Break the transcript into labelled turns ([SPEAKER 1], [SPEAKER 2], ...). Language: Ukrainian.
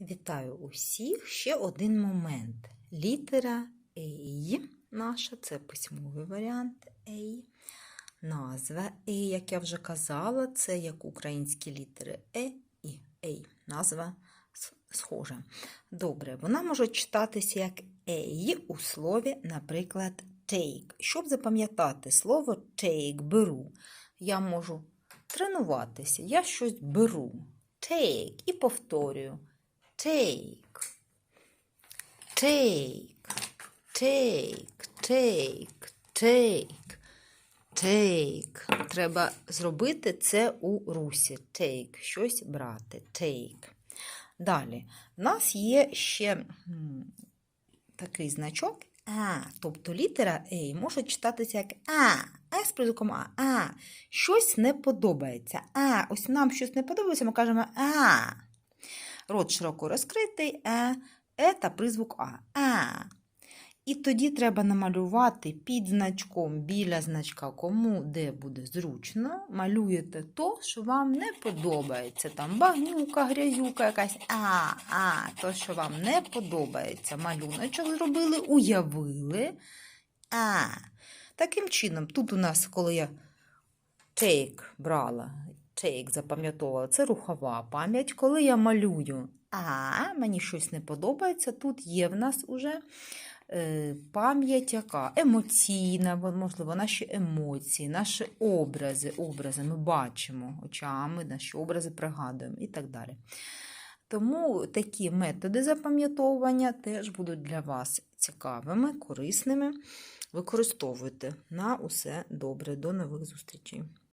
[SPEAKER 1] Вітаю усіх. Ще один момент. Літера «ей» наша, це письмовий варіант «ей». Назва «ей», як я вже казала, це як українські літери «е» і «ей». Назва схожа. Добре, вона може читатися як «ей» у слові, наприклад, take. Щоб запам'ятати слово take, беру, я можу тренуватися. Я щось беру. Take і повторюю. Take. Take. Take. Take. Take. Take. Треба зробити це у русі. Take. Щось брати. Take. Далі. У нас є ще такий значок А. Тобто літера А може читатися як А. А з призуком А. А. Щось не подобається. А. Ось нам щось не подобається, ми кажемо А. Рот широко розкритий Е, Е та призвук А. А. І тоді треба намалювати під значком, біля значка, кому де буде зручно. Малюєте то, що вам не подобається. Там багнюка, грязюка, якась а, а, то, що вам не подобається. Малюночок зробили, уявили. А. Таким чином, тут у нас, коли я take брала, take запам'ятовувала, це рухова пам'ять. Коли я малюю, а мені щось не подобається, тут є в нас уже е, пам'ять яка емоційна, можливо, наші емоції, наші образи, образи ми бачимо очами, наші образи пригадуємо і так далі. Тому такі методи запам'ятовування теж будуть для вас цікавими, корисними. Використовуйте на усе добре. До нових зустрічей!